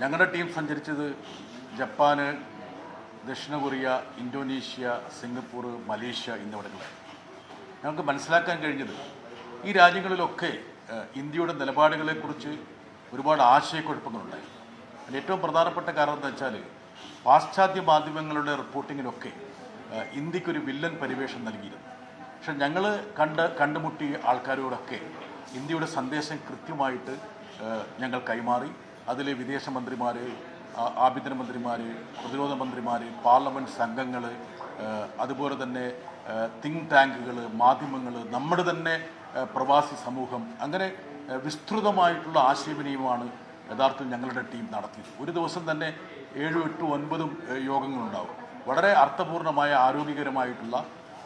ഞങ്ങളുടെ ടീം സഞ്ചരിച്ചത് ജപ്പാന് ദക്ഷിണ കൊറിയ ഇന്തോനേഷ്യ സിംഗപ്പൂർ മലേഷ്യ എന്നിവിടങ്ങളാണ് ഞങ്ങൾക്ക് മനസ്സിലാക്കാൻ കഴിഞ്ഞത് ഈ രാജ്യങ്ങളിലൊക്കെ ഇന്ത്യയുടെ നിലപാടുകളെക്കുറിച്ച് ഒരുപാട് ആശയക്കുഴപ്പങ്ങളുണ്ടായി. അതിൽ ഏറ്റവും പ്രധാനപ്പെട്ട കാരണം എന്താ വെച്ചാൽ പാശ്ചാത്യ മാധ്യമങ്ങളുടെ റിപ്പോർട്ടിങ്ങിലൊക്കെ ഇന്ത്യക്കൊരു വില്ലൻ പരിവേഷം നൽകിയിരുന്നു. പക്ഷെ ഞങ്ങൾ കണ്ട് കണ്ടുമുട്ടിയ ആൾക്കാരോടൊക്കെ ഇന്ത്യയുടെ സന്ദേശം കൃത്യമായിട്ട് ഞങ്ങൾ കൈമാറി. അതിലെ വിദേശമന്ത്രിമാർ ആഭ്യന്തരമന്ത്രിമാർ പ്രതിരോധ മന്ത്രിമാർ പാർലമെന്റ് സംഘങ്ങൾ അതുപോലെ തന്നെ തിങ്ക് ടാങ്കുകൾ മാധ്യമങ്ങൾ നമ്മുടെ തന്നെ പ്രവാസി സമൂഹം അങ്ങനെ വിസ്തൃതമായിട്ടുള്ള ആശയവിനിമയമാണ് യഥാർത്ഥത്തിൽ ഞങ്ങളുടെ ടീം നടത്തിയത്. ഒരു ദിവസം തന്നെ ഏഴും എട്ടും ഒൻപതും യോഗങ്ങളുണ്ടാവും. വളരെ അർത്ഥപൂർണമായ ആരോഗ്യകരമായിട്ടുള്ള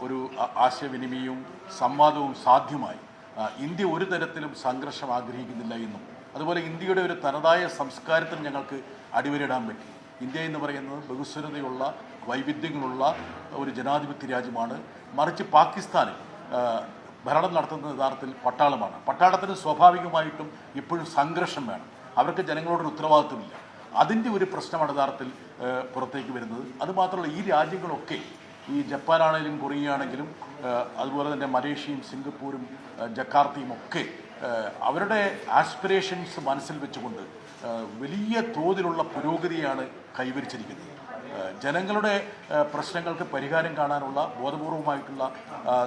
ഒരു ആശയവിനിമയവും സംവാദവും സാധ്യമായി. ഇന്ത്യ ഒരു തരത്തിലും സംഘർഷം ആഗ്രഹിക്കുന്നില്ല എന്നും അതുപോലെ ഇന്ത്യയുടെ ഒരു തനതായ സംസ്കാരത്തിന് ഞങ്ങൾക്ക് അടിവരിടാൻ പറ്റി. ഇന്ത്യ എന്ന് പറയുന്നത് ബഹുസ്വരതയുള്ള വൈവിധ്യങ്ങളുള്ള ഒരു ജനാധിപത്യ രാജ്യമാണ്. മറിച്ച് പാകിസ്ഥാൻ ഭരണം നടത്തുന്നത് യഥാർത്ഥത്തിൽ പട്ടാളമാണ്. പട്ടാളത്തിന് സ്വാഭാവികമായിട്ടും ഇപ്പോഴും സംഘർഷം വേണം. അവർക്ക് ജനങ്ങളോടൊരു ഉത്തരവാദിത്വമില്ല. അതിന്റെ ഒരു പ്രശ്നമാണ് യഥാർത്ഥത്തിൽ പുറത്തേക്ക് വരുന്നത്. അതുമാത്രമല്ല ഈ രാജ്യങ്ങളൊക്കെ ഈ ജപ്പാനാണെങ്കിലും കൊറിയ ആണെങ്കിലും അതുപോലെ തന്നെ മലേഷ്യയും സിംഗപ്പൂരും ജക്കാർത്തയും ഒക്കെ അവരുടെ ആസ്പിറേഷൻസ് മനസ്സിൽ വെച്ചുകൊണ്ട് വലിയ തോതിലുള്ള പുരോഗതിയാണ് കൈവരിച്ചിരിക്കുന്നത്. ജനങ്ങളുടെ പ്രശ്നങ്ങൾക്ക് പരിഹാരം കാണാനുള്ള ബോധപൂർവമായിട്ടുള്ള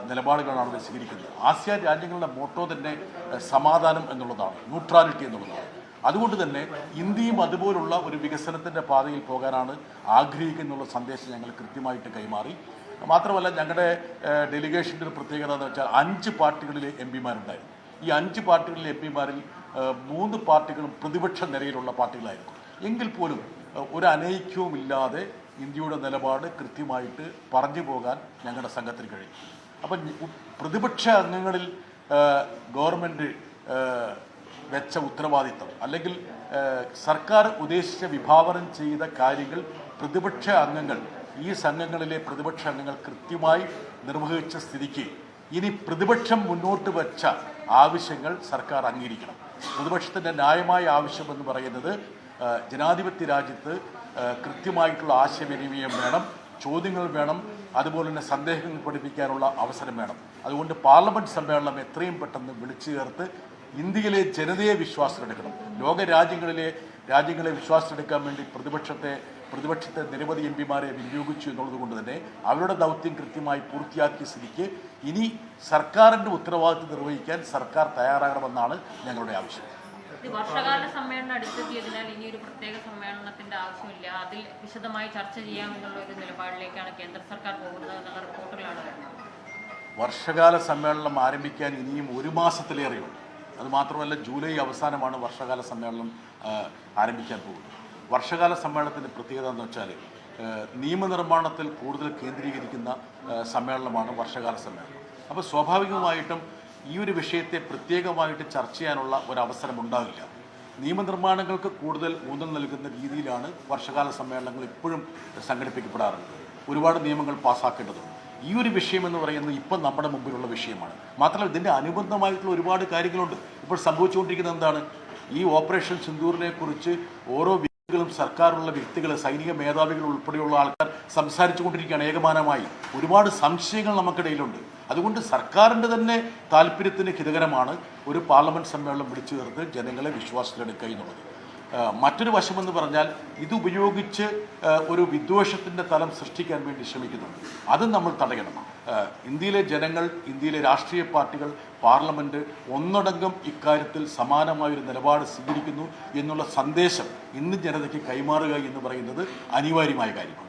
നിലപാടുകളാണ് അവർ സ്വീകരിക്കുന്നത്. ആസിയാൻ രാജ്യങ്ങളുടെ മോട്ടോ തന്നെ സമാധാനം എന്നുള്ളതാണ് ന്യൂട്രാലിറ്റി എന്നുള്ളതാണ്. അതുകൊണ്ട് തന്നെ ഇന്ത്യയും അതുപോലുള്ള ഒരു വികസനത്തിന്റെ പാതയിൽ പോകാനാണ് ആഗ്രഹിക്കുന്നുള്ള സന്ദേശം ഞങ്ങൾ കൃത്യമായിട്ട് കൈമാറി. മാത്രമല്ല ഞങ്ങളുടെ ഡെലിഗേഷന്റെ ഒരു പ്രത്യേകത എന്ന് വെച്ചാൽ അഞ്ച് പാർട്ടികളിലെ എം പിമാരുണ്ടായിരുന്നു. ഈ അഞ്ച് പാർട്ടികളിലെ എം പിമാരിൽ മൂന്ന് പാർട്ടികളും പ്രതിപക്ഷ നിരയിലുള്ള പാർട്ടികളായിരുന്നു. എങ്കിൽ പോലും ഒരു അനൈക്യവുമില്ലാതെ ഇന്ത്യയുടെ നിലപാട് കൃത്യമായിട്ട് പറഞ്ഞു പോകാൻ ഞങ്ങളുടെ സംഘത്തിന് കഴിയും. അപ്പം പ്രതിപക്ഷ അംഗങ്ങളിൽ ഗവൺമെന്റ് വെച്ച ഉത്തരവാദിത്തം അല്ലെങ്കിൽ സർക്കാർ ഉദ്ദേശിച്ച വിഭാവനം ചെയ്ത കാര്യങ്ങൾ പ്രതിപക്ഷ അംഗങ്ങൾ ഈ സംഘങ്ങളിലെ പ്രതിപക്ഷ അംഗങ്ങൾ കൃത്യമായി നിർവഹിച്ച സ്ഥിതിക്ക് ഇനി പ്രതിപക്ഷം മുന്നോട്ട് വെച്ച ആവശ്യങ്ങൾ സർക്കാർ അംഗീകരിക്കണം. പ്രതിപക്ഷത്തിന്റെ ന്യായമായ ആവശ്യം എന്ന് പറയുന്നത് ജനാധിപത്യ രാജ്യത്ത് കൃത്യമായിട്ടുള്ള ആശയവിനിമയം വേണം ചോദ്യങ്ങൾ വേണം അതുപോലെ തന്നെ സന്ദേഹങ്ങൾ പഠിപ്പിക്കാനുള്ള അവസരം വേണം. അതുകൊണ്ട് പാർലമെന്റ് സമ്മേളനം എത്രയും പെട്ടെന്ന് വിളിച്ചു ചേർത്ത് ഇന്ത്യയിലെ ജനതയെ വിശ്വാസത്തിലെടുക്കണം. ലോക രാജ്യങ്ങളിലെ രാജ്യങ്ങളെ വിശ്വാസത്തിലെടുക്കാൻ വേണ്ടി പ്രതിപക്ഷത്തെ പ്രതിപക്ഷത്തെ നിരവധി എം പിമാരെ വിനിയോഗിച്ചു എന്നുള്ളത് കൊണ്ട് തന്നെ അവരുടെ ദൗത്യം കൃത്യമായി പൂർത്തിയാക്കിയ സ്ഥിതിക്ക് ഇനി സർക്കാരിന്റെ ഉത്തരവാദിത്വം നിർവഹിക്കാൻ സർക്കാർ തയ്യാറാകണമെന്നാണ് ഞങ്ങളുടെ ആവശ്യം. വർഷകാല സമ്മേളനം അടുത്തെത്തിയതിനാൽ ഇനി ഒരു പ്രത്യേക സമ്മേളനത്തിന്റെ ആവശ്യമില്ല. അതിൽ വിശദമായി ചർച്ച ചെയ്യാമെന്നുള്ള ഒരു നിലപാടിലേക്കാണ് കേന്ദ്ര സർക്കാർ പോകുന്നത് എന്നുള്ള റിപ്പോർട്ടുകളാണ് വർഷകാല സമ്മേളനം ആരംഭിക്കാൻ ഇനിയും ഒരു മാസത്തിലേറെയുണ്ട്. അത് മാത്രമല്ല ജൂലൈ അവസാനമാണ് വർഷകാല സമ്മേളനം ആരംഭിക്കാൻ പോകുന്നത്. വർഷകാല സമ്മേളനത്തിന്റെ പ്രത്യേകത എന്ന് വെച്ചാൽ നിയമനിർമ്മാണത്തിൽ കൂടുതൽ കേന്ദ്രീകരിക്കുന്ന സമ്മേളനമാണ് വർഷകാല സമ്മേളനം. അപ്പോൾ സ്വാഭാവികമായിട്ടും ഈ ഒരു വിഷയത്തെ പ്രത്യേകമായിട്ട് ചർച്ച ചെയ്യാനുള്ള ഒരവസരം ഉണ്ടാവില്ല. നിയമനിർമ്മാണങ്ങൾക്ക് കൂടുതൽ ഊന്നൽ നൽകുന്ന രീതിയിലാണ് വർഷകാല സമ്മേളനങ്ങൾ ഇപ്പോഴും സംഘടിപ്പിക്കപ്പെടാറുള്ളത്. ഒരുപാട് നിയമങ്ങൾ പാസ്സാക്കേണ്ടതുണ്ട് ഈ ഒരു വിഷയം എന്ന് പറയുന്നത് ഇപ്പം നമ്മുടെ മുമ്പിലുള്ള വിഷയമാണ്. മാത്രമല്ല ഇതിന്റെ അനുബന്ധമായിട്ടുള്ള ഒരുപാട് കാര്യങ്ങളുണ്ട്. ഇപ്പോൾ സംഭവിച്ചുകൊണ്ടിരിക്കുന്നത് എന്താണ്? ഈ ഓപ്പറേഷൻ സിന്ദൂറിനെ കുറിച്ച് ഓരോ വ്യക്തികളും സർക്കാരുള്ള വ്യക്തികൾ സൈനിക മേധാവികൾ ഉൾപ്പെടെയുള്ള ആൾക്കാർ സംസാരിച്ചു കൊണ്ടിരിക്കുകയാണ് ഏകമാനമായി. ഒരുപാട് സംശയങ്ങൾ നമുക്കിടയിലുണ്ട്. അതുകൊണ്ട് സർക്കാരിന്റെ തന്നെ താല്പര്യത്തിന് ഹിതകരമാണ് ഒരു പാർലമെന്റ് സമ്മേളനം വിളിച്ചു ചേർത്ത് ജനങ്ങളെ വിശ്വാസത്തിലെടുക്കുക എന്നുള്ളത്. മറ്റൊരു വശമെന്ന് പറഞ്ഞാൽ ഇത് ഉപയോഗിച്ച് ഒരു വിദ്വേഷത്തിന്റെ തലം സൃഷ്ടിക്കാൻ വേണ്ടി ശ്രമിക്കുന്നുണ്ട്. അതും നമ്മൾ തടയണം. ഇന്ത്യയിലെ ജനങ്ങൾ ഇന്ത്യയിലെ രാഷ്ട്രീയ പാർട്ടികൾ പാർലമെന്റ് ഒന്നടങ്കം ഇക്കാര്യത്തിൽ സമാനമായൊരു നിലപാട് സ്വീകരിക്കുന്നു എന്നുള്ള സന്ദേശം ഇന്ന് ജനതയ്ക്ക് കൈമാറുക എന്ന് പറയുന്നത് അനിവാര്യമായ കാര്യമാണ്.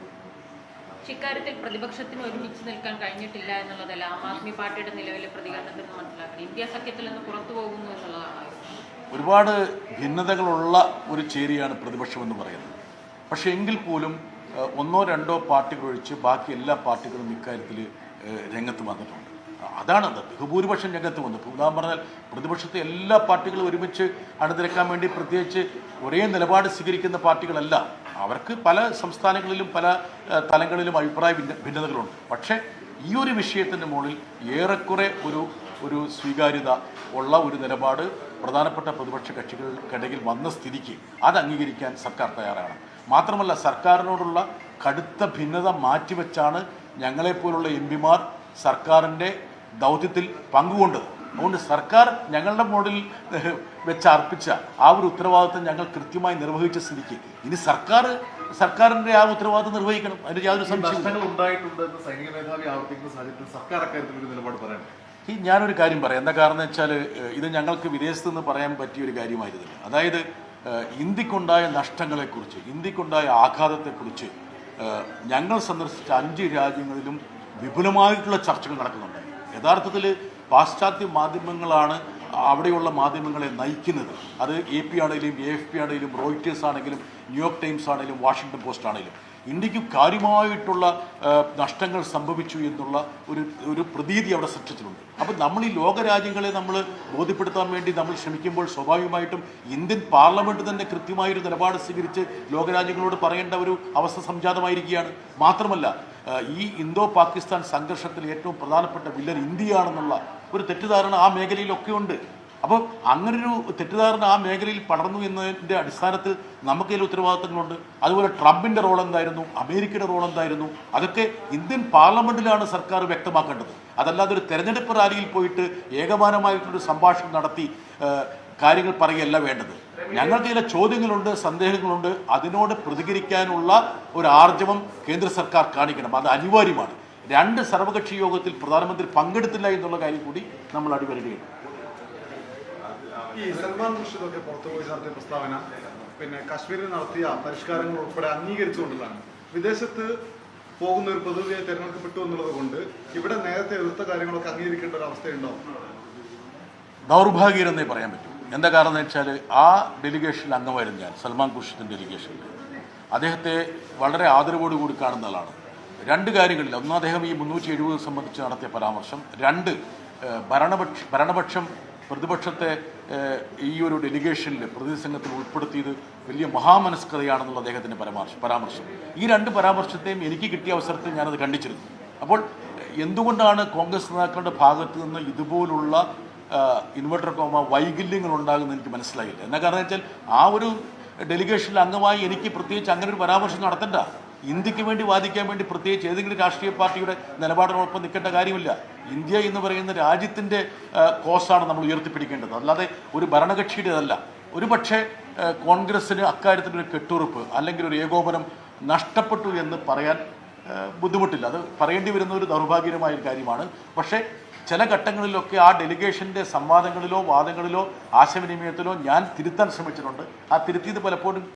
ഇക്കാര്യത്തിൽ പ്രതിപക്ഷത്തിന് ഒരുമിച്ച് നിൽക്കാൻ കഴിഞ്ഞിട്ടില്ല എന്നുള്ളതല്ല ആം ആദ്മി പാർട്ടിയുടെ നിലവിലെ പ്രതികരണത്തിൽ നിന്ന് മനസ്സിലാക്കണം. ഇന്ത്യ സഖ്യത്തിൽ നിന്ന് പുറത്തു പോകുന്നു എന്നുള്ളതാണ്. ഒരുപാട് ഭിന്നതകളുള്ള ഒരു ചേരിയാണ് പ്രതിപക്ഷം എന്ന് പറയുന്നത്. പക്ഷേ എങ്കിൽ പോലും ഒന്നോ രണ്ടോ പാർട്ടികൾ ഒഴിച്ച് ബാക്കി എല്ലാ പാർട്ടികളും ഇക്കാര്യത്തിൽ രംഗത്ത് വന്നിട്ടുണ്ട്. അതാണത് ബഹുഭൂരിപക്ഷം രംഗത്ത് വന്നു. ഉദാഹരണം പറഞ്ഞാൽ പ്രതിപക്ഷത്തെ എല്ലാ പാർട്ടികളും ഒരുമിച്ച് അണിനിരക്കാൻ വേണ്ടി പ്രത്യേകിച്ച് ഒരേ നിലപാട് സ്വീകരിക്കുന്ന പാർട്ടികളല്ല. അവർക്ക് പല സംസ്ഥാനങ്ങളിലും പല തലങ്ങളിലും അഭിപ്രായ ഭിന്ന ഭിന്നതകളുണ്ട്. പക്ഷേ ഈ ഒരു വിഷയത്തിന്റെ മുകളിൽ ഏറെക്കുറെ ഒരു ഒരു സ്വീകാര്യത ഉള്ള ഒരു നിലപാട് പ്രധാനപ്പെട്ട പ്രതിപക്ഷ കക്ഷികൾക്കിടയിൽ വന്ന സ്ഥിതിക്ക് അത് അംഗീകരിക്കാൻ സർക്കാർ തയ്യാറാണ്. മാത്രമല്ല സർക്കാരിനോടുള്ള കടുത്ത ഭിന്നത മാറ്റിവെച്ചാണ് ഞങ്ങളെപ്പോലുള്ള എം പിമാർ സർക്കാരിന്റെ ദൗത്യത്തിൽ പങ്കുകൊണ്ടത്. അതുകൊണ്ട് സർക്കാർ ഞങ്ങളുടെ മോഡിൽ വെച്ച് അർപ്പിച്ച ആ ഒരു ഉത്തരവാദിത്വം ഞങ്ങൾ കൃത്യമായി നിർവഹിച്ച സ്ഥിതിക്ക്. ഇനി സർക്കാർ സർക്കാരിന്റെ ആ ഉത്തരവാദിത്വം നിർവഹിക്കണം. അതിന് യാതൊരു സൈനിക മേധാവി ആവർത്തിക്കുന്ന സാഹചര്യത്തിൽ സർക്കാർ അക്കാര്യത്തിൽ ഒരു നിലപാട് പറയാൻ. ഈ ഞാനൊരു കാര്യം പറയാം. എന്താ കാരണം വെച്ചാൽ ഇത് ഞങ്ങൾക്ക് വിദേശത്ത് നിന്ന് പറയാൻ പറ്റിയ ഒരു കാര്യമായിരുന്നില്ല. അതായത് ഇന്ത്യക്കുണ്ടായ നഷ്ടങ്ങളെക്കുറിച്ച് ഇന്ത്യക്കുണ്ടായ ആഘാതത്തെക്കുറിച്ച് ഞങ്ങൾ സന്ദർശിച്ച അഞ്ച് രാജ്യങ്ങളിലും വിപുലമായിട്ടുള്ള ചർച്ചകൾ നടക്കുന്നുണ്ട്. യഥാർത്ഥത്തിൽ പാശ്ചാത്യ മാധ്യമങ്ങളാണ് അവിടെയുള്ള മാധ്യമങ്ങളെ നയിക്കുന്നത്. അത് എ പി ആണെങ്കിലും എ എഫ് പി ആണെങ്കിലും റോയിറ്റേഴ്സ് ആണെങ്കിലും ന്യൂയോർക്ക് ടൈംസ് ആണെങ്കിലും വാഷിംഗ്ടൺ പോസ്റ്റ് ആണെങ്കിലും. ഇന്ത്യയ്ക്ക് കാര്യമായിട്ടുള്ള നഷ്ടങ്ങൾ സംഭവിച്ചു എന്നുള്ള ഒരു ഒരു പ്രതീതി അവിടെ സൃഷ്ടിച്ചിട്ടുണ്ട്. അപ്പം നമ്മൾ ഈ ലോകരാജ്യങ്ങളെ നമ്മൾ ബോധ്യപ്പെടുത്താൻ വേണ്ടി നമ്മൾ ശ്രമിക്കുമ്പോൾ സ്വാഭാവികമായിട്ടും ഇന്ത്യൻ പാർലമെന്റ് തന്നെ കൃത്യമായൊരു നിലപാട് സ്വീകരിച്ച് ലോകരാജ്യങ്ങളോട് പറയേണ്ട ഒരു അവസ്ഥ സംജാതമായിരിക്കുകയാണ്. മാത്രമല്ല ഈ ഇന്തോ പാകിസ്ഥാൻ സംഘർഷത്തിൽ ഏറ്റവും പ്രധാനപ്പെട്ട വില്ലൻ ഇന്ത്യയാണെന്നുള്ള ഒരു തെറ്റിദ്ധാരണ ആ മേഖലയിലൊക്കെ ഉണ്ട്. അപ്പോൾ അങ്ങനൊരു തെറ്റിദ്ധാരണ ആ മേഖലയിൽ പടർന്നു എന്നതിന്റെ അടിസ്ഥാനത്തിൽ നമുക്ക് ഇതിൽ ഉത്തരവാദിത്തങ്ങളുണ്ട്. അതുപോലെ ട്രംപിന്റെ റോൾ എന്തായിരുന്നു? അമേരിക്കയുടെ റോൾ എന്തായിരുന്നു? അതൊക്കെ ഇന്ത്യൻ പാർലമെന്റിലാണ് സർക്കാർ വ്യക്തമാക്കേണ്ടത്. അതല്ലാതെ ഒരു തെരഞ്ഞെടുപ്പ് റാലിയിൽ പോയിട്ട് ഏകമാനമായിട്ടൊരു സംഭാഷണം നടത്തി കാര്യങ്ങൾ പറയുകയല്ല വേണ്ടത്. ഞങ്ങൾക്ക് ചില ചോദ്യങ്ങളുണ്ട് സന്ദേഹങ്ങളുണ്ട്. അതിനോട് പ്രതികരിക്കാനുള്ള ഒരു ആർജവം കേന്ദ്ര സർക്കാർ കാണിക്കണം. അത് അനിവാര്യമാണ്. രണ്ട് സർവകക്ഷി യോഗത്തിൽ പ്രധാനമന്ത്രി പങ്കെടുത്തില്ല എന്നുള്ള കാര്യം കൂടി നമ്മൾ അടിവരയിടുകയാണ് ഈ സൽമാൻ ഖുർഷിദൊക്കെ പുറത്തുപോയി നടത്തിയ പ്രസ്താവന പിന്നെ കാശ്മീരിൽ നടത്തിയ പരിഷ്കാരങ്ങൾ ഉൾപ്പെടെ അംഗീകരിച്ചുകൊണ്ടുള്ളതാണ് വിദേശത്ത് പോകുന്ന ഒരു പ്രതിനിധിയെ തിരഞ്ഞെടുക്കപ്പെട്ടു എന്നുള്ളത് കൊണ്ട് ഇവിടെ നേരത്തെ എതിർത്ത കാര്യങ്ങളൊക്കെ അംഗീകരിക്കേണ്ട ഒരു അവസ്ഥയുണ്ടാവും ദൗർഭാഗ്യരെന്നേ പറയാൻ പറ്റും. എന്താ കാരണം എന്ന് വെച്ചാൽ ആ ഡെലിഗേഷനിൽ അംഗമായിരുന്നു ഞാൻ സൽമാൻ ഖുർഷിദിന്റെ ഡെലിഗേഷനിൽ. അദ്ദേഹത്തെ വളരെ ആദരവോടുകൂടി കാണുന്ന ആളാണ്. രണ്ട് കാര്യങ്ങളിൽ ഒന്ന് അദ്ദേഹം ഈ മുന്നൂറ്റി എഴുപത് സംബന്ധിച്ച് നടത്തിയ പരാമർശം. രണ്ട് ഭരണപക്ഷ ഭരണപക്ഷം പ്രതിപക്ഷത്തെ ഈ ഒരു ഡെലിഗേഷനിൽ പ്രതിനിധി സംഘത്തിൽ ഉൾപ്പെടുത്തിയത് വലിയ മഹാമനസ്കതയാണെന്നുള്ള അദ്ദേഹത്തിന്റെ പരാമർശം പരാമർശം. ഈ രണ്ട് പരാമർശത്തെയും എനിക്ക് കിട്ടിയ അവസരത്തിൽ ഞാനത് കണ്ടിച്ചിരുന്നു അപ്പോൾ എന്തുകൊണ്ടാണ് കോൺഗ്രസ് നേതാക്കളുടെ ഭാഗത്ത് നിന്ന് ഇതുപോലുള്ള ഇൻവെർട്ടർ കോമ വൈകല്യങ്ങൾ ഉണ്ടാകുന്നത് എനിക്ക് മനസ്സിലായില്ല. എന്നാ കാരണം വെച്ചാൽ ആ ഒരു ഡെലിഗേഷനിൽ അംഗമായി എനിക്ക് പ്രത്യേകിച്ച് അങ്ങനെ ഒരു പരാമർശം നടത്തണ്ട. ഇന്ത്യയ്ക്ക് വേണ്ടി വാദിക്കാൻ വേണ്ടി പ്രത്യേകിച്ച് ഏതെങ്കിലും രാഷ്ട്രീയ പാർട്ടിയുടെ നിലപാടിനോടൊപ്പം നിൽക്കേണ്ട കാര്യമില്ല. ഇന്ത്യ എന്ന് പറയുന്ന രാജ്യത്തിന്റെ കോസാണ് നമ്മൾ ഉയർത്തിപ്പിടിക്കേണ്ടത്. അല്ലാതെ ഒരു ഭരണകക്ഷിയുടേതല്ല. ഒരു പക്ഷേ കോൺഗ്രസ്സിന് അക്കാര്യത്തിന്റെ ഒരു കെട്ടുറപ്പ് അല്ലെങ്കിൽ ഒരു ഏകോപനം നഷ്ടപ്പെട്ടു എന്ന് പറയാൻ ബുദ്ധിമുട്ടില്ല. അത് പറയേണ്ടി വരുന്ന ഒരു ദൗർഭാഗ്യകരമായ ഒരു കാര്യമാണ്. പക്ഷേ ചില ഘട്ടങ്ങളിലൊക്കെ ആ ഡെലിഗേഷന്റെ സംവാദങ്ങളിലോ വാദങ്ങളിലോ ആശയവിനിമയത്തിലോ ഞാൻ തിരുത്താൻ ശ്രമിച്ചിട്ടുണ്ട്. ആ തിരുത്തിയത് പലപ്പോഴും